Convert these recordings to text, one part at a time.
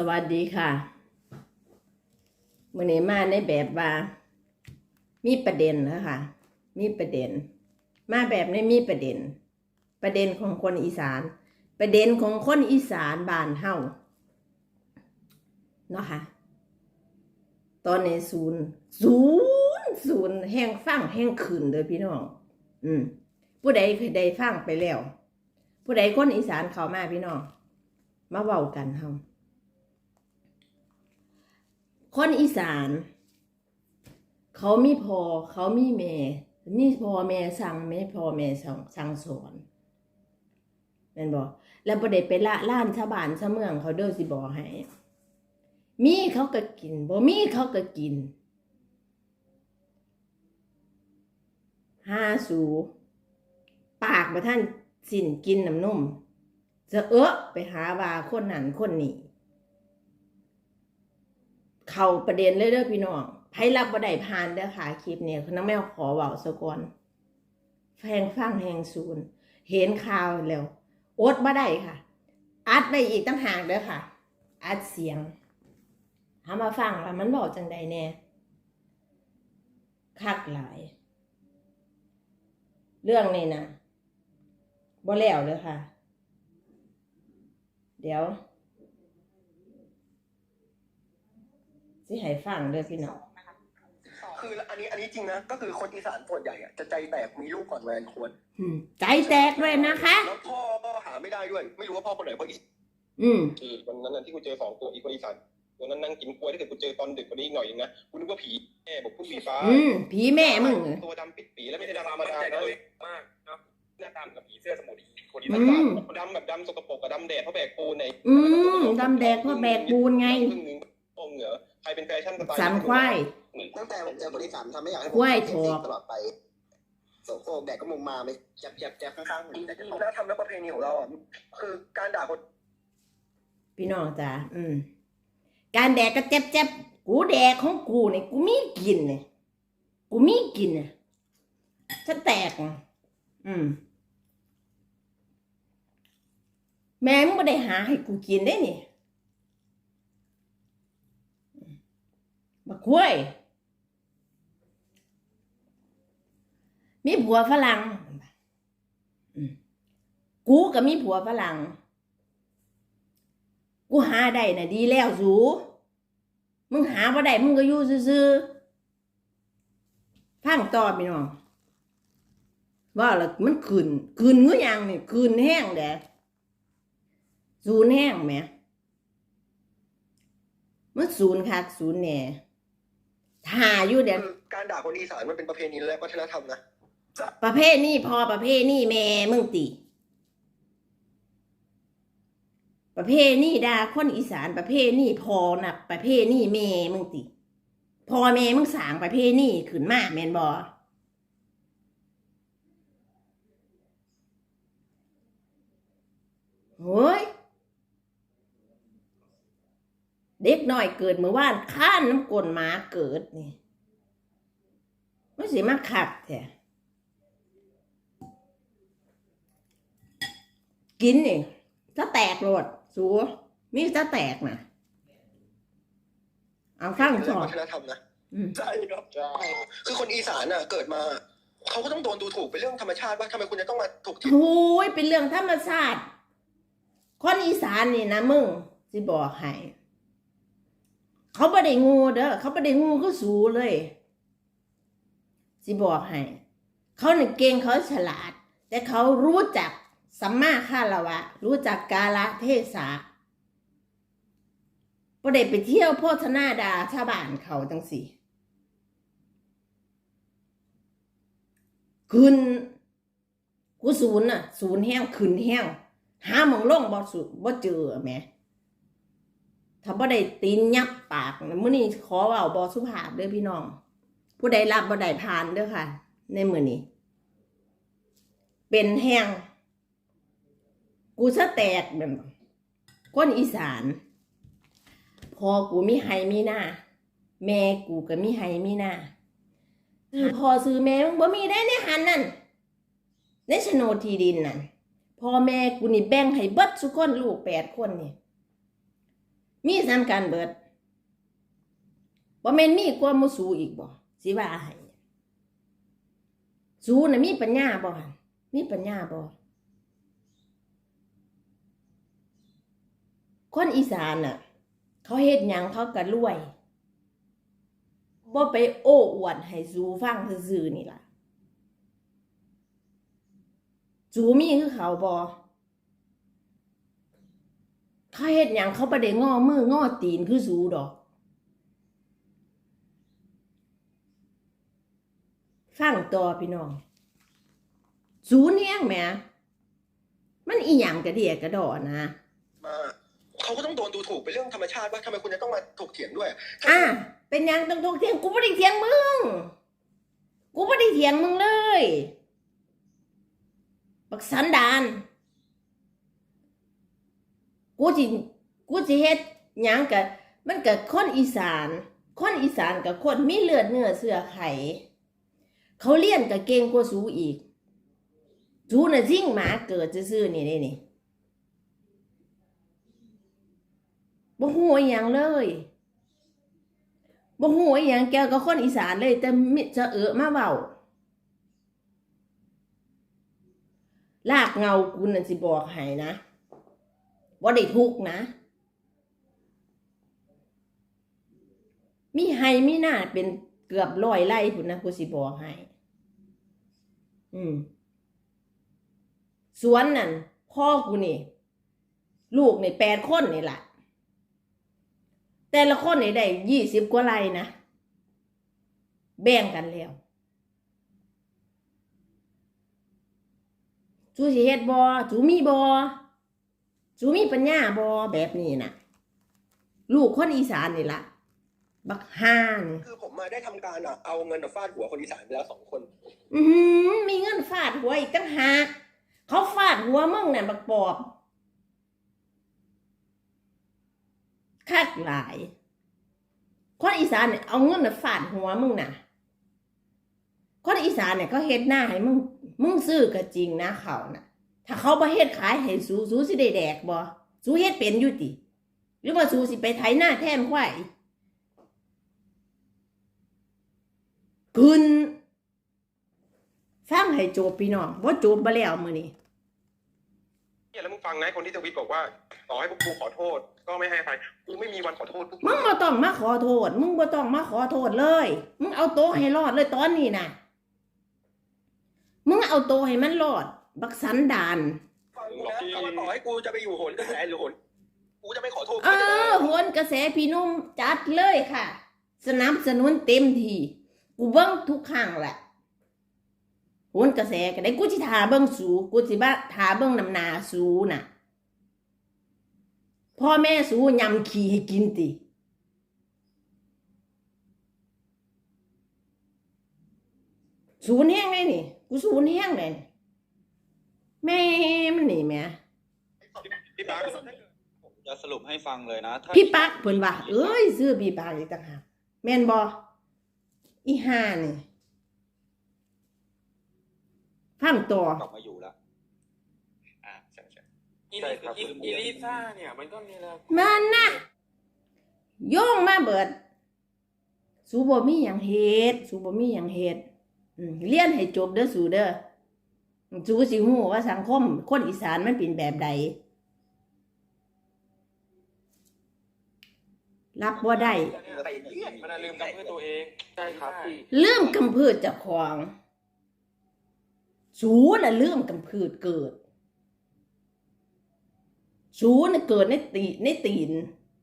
สวัสดีค่ะมื่อนี้มาในแบบว่ามีประเด็นแล้วค่ะมีประเด็น มาแบบในมีประเด็น ประเด็นของคนอีสาน ประเด็นของคนอีสานบ้านเฮาเนาะค่ะ ตอนในศูนย์ศูนย์ศูนย์แห้งฟังแห้งขืนเลยพี่น้อง อืม ผู้ใดเคยได้ฟังไปแล้ว ผู้ใดคนอีสานเขามาพี่น้อง มาเว้ากันเฮา คนอีสาน เขามีพอเขามีแม่มีพ่อแม่สั่งแม่พ่อแม่สั่งสั่งสอนแม่นบอกแล้วประเด็ไปละล้านชาวบ้านชาวเมืองเขาเด้อสิบอกให้มีเขาก็กินบ่มีเขาก็กินห้าสู ปากมาท่านสินกินน้ำนมจะเอะไปหาว่าคนนั้นคนนี้ เข้าประเด็นเลยเด้อพี่น้องไพ่รับบ่ได้ผ่านเด้อค่ะคลิปเนี่ยน้องแมวขอเว้าซะก่อนแฟงฟังแหงศูนย์เห็นข่าวแล้วอดบ่ได้ค่ะ อัดไปอีกตั้งหากเด้อค่ะ อัดเสียงหามาฟังว่ามันบอกจังใดแน่คักหลาย เรื่องนี้นะบ่แล้วเลยค่ะ เดี๋ยว สิให้ฟังเด้อพี่น้องคืออันนี้อันนี้จริงนะก็คือคนอีสานส่วนใหญ่อะจะใจแตกมีลูกก่อนแวนควรอืมใจแตกเลยนะคะ แล้วพ่อก็หาไม่ได้ด้วย ไม่รู้ว่าพ่อคนไหนเพราะอีสานอืมคือวันนั้นน่ะที่กูเจอสองตัวอีกคนอีสานตัวนั้นนั่งกินกล้วยถ้าเกิดกูเจอตอนดึกกว่านี้อีกหน่อยนึงนะกูนึกว่าผีแม่บอกพุ่ผีฟ้าอืมผีแม่มึงตัวดำปิดปีแล้วไม่ใช่ดำธรรมดานะเลยมากเนาะหน้าตามกับผีเสื้อสมุทรอีกคนอีอืสานมดำแบบดำสกปรกกับดำแดดเพราะแบกปูนในอืมดำแดกเพราะแบกปูนไง ครึ่นึงโองเหรอใคร เป็นแฟชั่นสไตล์สันควายตั้งแต่ผมเจอคนอีสานทำไม่อยากให้ผมควายเสีถอกตลอดไปโสโครกแดกก็มุมมาไปจับจับจับข้างๆหูแต่จะแล้วทำแล้วประเพณีของเราอะคือการด่าคนพี่น้องจ้าอืม การแดกก็เจ็บเจ็บกูแดกของกูเนี่ยกูมีกินเนี่ยกูมีกินเนี่ยจะแตกอะอืม แม่มึงไม่ได้หาให้กูกินได้นี่ บักกล้วยมีผัวฝรั่งกูก็มีผัวฝรั่ง กูหาได้น่ะดีแล้วสูมึงหาบ่ได้มึงก็อยู่ซื่อๆฟังต่อพี่น้องว่าละมันคืนคืนเงื้อยังนี่คืนแห้งแดศูนย์แห้งแหมมันศูนย์คักศูนย์แหน่ ถ่าอยู่เดี๋ยวคือการด่าคนอีสานมันเป็นประเพณีและวัฒนธรรมนะประเภทนี้พอประเภทนี้แม่มึงติประเภทนี้ด่าคนอีสานประเภทนี้พอนะประเภทนี้แม่มึงติพอแม่มึงสร้างประเภทนี้ขึ้นมาแม่นบอโอ้ย เด็กน้อยเกิดเมื่อวานข้านน้ำกลนหมาเกิดนี่มันสิมาขัดแท้กินนี่จะแตกโลดสูมีจะแตกนะเอาข้างสอและนวัฒนธรรมนะอืมใช่ครับใช่คือคนอีสานอะ เกิดมาเขาก็ต้องโดนดูถูกเป็นเรื่องธรรมชาติว่าทำไมคุณจะต้องมาถูกทิ่โอ้ยเป็นเรื่องธรรมชาติคนอีสานนี่นะมึงสิบอกให้ เขาไม่ได้งูเด้อเขาไม่ได้งูก็สูเลย สิบอกให้เขาเนี่ยเก่งเขาฉลาด แต่เขารู้จักสัมมาคารวะ รู้จักกาลเทศะประเด็ไปเที่ยวโพธนาดาชาวบ้านเขาจังสิคืนกูศูนย์น่ะ ศูนย์แห้งคืนแห้งหาหมองล่องบ่สุบ่เจอแหม ถ้าบ่ได้ตีนยับปากมื้อนี้ขอเว้าบ่สุภาพเด้อพี่น้อง ผู้ใดรับบ่ได้ผ่านเด้อค่ะ ในมื้อนี้ เป็นแห้งกูสะแตกแบบคนอีสาน พอกูมีไห้มีหน้าแม่กูก็มีไห้มีหน้าซื้อพอซื้อแม่มึงบ่มีได้ในหันนั่นในโฉนดที่ดินนั่นพ่อแม่กูนี่แบ่งให้เบิดทุกคนลูกแปดคนนี่ มีสำคัญเบิดบ่แม่นมีกว่ามู่สูอีกบ่สิว่าให้สูน่ะมีปัญญาบ่มีปัญญาบ่คนอีสานน่ะ เขาเฮ็ดหยังเขาก็รวยบ่ไปโอ้อวดให้สูฟังซื่อๆนี่ล่ะสูมีคือเขาบ่ เขาเฮ็ดหยังเขาบ่ได้ง้อมือง้อตีนคือสูดอก ฟังต่อพี่น้องสูนย์แห้งแหมมันอีหยังกระเดียกระดอนะมาเขาก็ต้องโดนดูถูกเป็นเรื่องธรรมชาติว่าทำไมคุณจะต้องมาถกเถียงด้วยอะเป็นหยังต้องถกเถียงกูไม่ได้เถียงมึงกูไม่ได้เถียงมึงเลย บักสันดาน กูจิกูจิเฮ็ดหยังกับมันกับคนอีสาน คนอีสานกับคนมีเลือดเนื้อเสื้อไข เขาเลี้ยนกับเก่งกว่าสูอีก สูน่ะยิ่งหมาเกิดซื่อๆนี่นี่นี่บ่ฮู้อหยังเลยบ่ฮู้อหยังแกก็คนอีสานเลย แต่มิจะเออมาเว้าลากเงากูนั่นสิบอกให้นะ บ่ได้ทุกนะ มีไห้มีหน้าเป็นเกือบร้อยไร่พุ่นนะกูสิบอกให้ อืม สวนนั่นพ่อกูนี่ ลูกนี่แปดคนนี่แหละแต่ละคนนี่ได้ยี่สิบกว่าไร่นะ แบ่งกันแล้วจูสิเฮ็ดบอจูมีบอ จูมีปัญญาบอแบบนี้นะลูกคนอีสานนี่ละบักฮานคือผมมาได้ทำการอะเอาเงินฟาดหัวคนอีสานไปแล้วสองคน อือหือมีเงินฟาดหัวอีกตั้งหากเขาฟาดหัวมึงน่ะบักปอบคักหลาย คนอีสานเนี่ยเอาเงินน่ะฟาดหัวมึงน่ะ คนอีสานเนี่ยเขาเฮ็ดหน้าให้มึงมึงซื้อก็จริงนะเขาน่ะ ถ้าเขาบ่เฮ็ดขายให้สูสูสิได้แดกบ่สูเฮ็ดเป็นอยู่ติ หรือว่าสูสิไปไถหน้าแทนควายขึ้นฟังให้จบพี่น้องว่าจบบ่แล้วมื้อนี้เนี่ยแล้วมึงฟังนะคนที่ทวิตบอกว่า ต่อให้พวกกูขอโทษ ก็ไม่ให้ใครกูไม่มีวันขอโทษพวกมึงบ่ต้องมาขอโทษ มึงบ่ต้องมาขอโทษเลย มึงเอาโตวให้รอดเลยตอนนี้น่ะมึงเอาโตวให้มันรอด บักสันดานฟังกูนะถ้ามาต่อให้กูจะไปอยู่โหนกระแสหรือโหนกูจะไม่ขอโทษเออโหนกระแสพี่นุ่มจัดเลยค่ะ สนับสนุนเต็มทีกูเบิ่งทุกครั้งแหละโหนกระแสก็ได้กูสิทาเบิ่งสูกูสิบ้าทาเบิ่งน้ำหนาสูน่ะพ่อแม่สูยำขี้ให้กินติศูนย์แห้งเลยนี่ กูศูนย์แห้งเลยนี่ แม่มันนี่แหม่พี่ปาร์คผมจะสรุปให้ฟังเลยนะถ้าพี่ปักเพิ่นว่าเอ้ยซื้อพี่ปักอีกต่างหากแม่นบ่อีห่านี่ฟังต่อ กลับมาอยู่แล้ว อ่าใช่ใช่อีใช่ลิครับ อีอีลิซ่าเนี่ยมันก็มีแล้วมันน่ะโยงมาเบิด สูบ่มีหยังเฮ็ดสูบ่มีหยังเฮ็ดอืมเรียนให้จบเด้อสูเด้อ สูสิฮู้ว่าสังคม คนอีสานมันเป็นแบบใด รับบ่าได้มันลืมกำเพื่อตัวเองใช่ครับพี่เรื่องกำพืชจากของสูน่ะเรื่องกำพืชเกิด สูน่ะเกิดในตีในตีน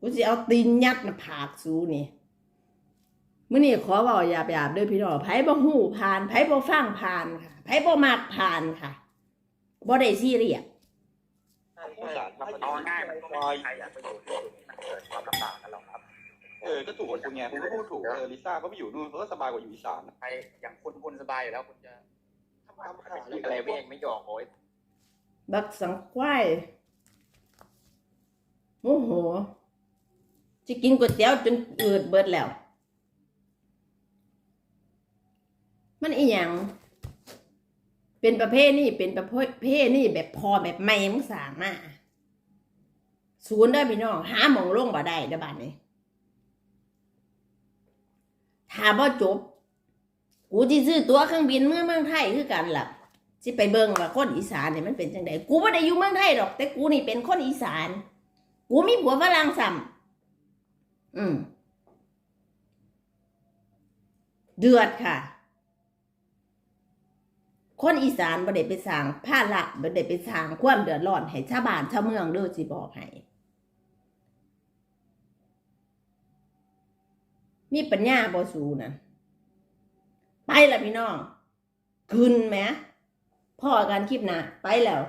กูจะเอาตีนยัดมาผากสูนี่มื่อนี้ขอบอกอย่าไปอาบด้วยพี่น้องไผ่บ่หูผ่านไผ่บ่ฟังผ่านค่ะ ไผบ่มากผ่านค่ะบ่ได้ซีเรียสผู้สารครับเอาง่ายๆมันก็ไม่มีใครอยากไปอยู่ที่มันเกิดความลำบากกันหรอกครับเออก็ถูกกว่าคุณไงคุณก็พูดถูกเออลิซ่าก็ไปอยู่นู่นเขาก็สบายกว่าอยู่อีสานนะใครอย่างคุณคุณสบายอยู่แล้วคุณจะทำความขาดคิดอะไรไม่เองไม่ยอมโอ้ยบักสังควายโมโหจะกินก๋วยเตี๋ยวจนอืดเบิดแล้ว มันอีหยัง เป็นประเภทนี่เป็นประเภทนี่แบบพอแบบไม่มึงสามารถศูนย์เด้พี่น้องหาหมองลงบ่ได้เด้อบ้านนี้ถ้าบ่จบ กูสิซื้อตั๋วเครื่องบินเมื่อเมืองไทยคือกันล่ะสิไปเบิ่งว่าคนอีสานเนี่ยมันเป็นจังไดกูบ่ได้อยู่เมืองไทยดอก แต่กูนี่เป็นคนอีสาน กูมีผัวฝรั่งซ้ำอืม เดือดค่ะ คนอีสานบ่ได้ไปสร้างผ้าละบ่ได้ไปสร้างความเดือดร้อนให้ชาวบ้านชาวเมืองเด้อสิบอกให้มีปัญญาบ่สูนั่นไปละพี่น้อง ขึ้นไหมพ่อการคลิปนะไปแล้ว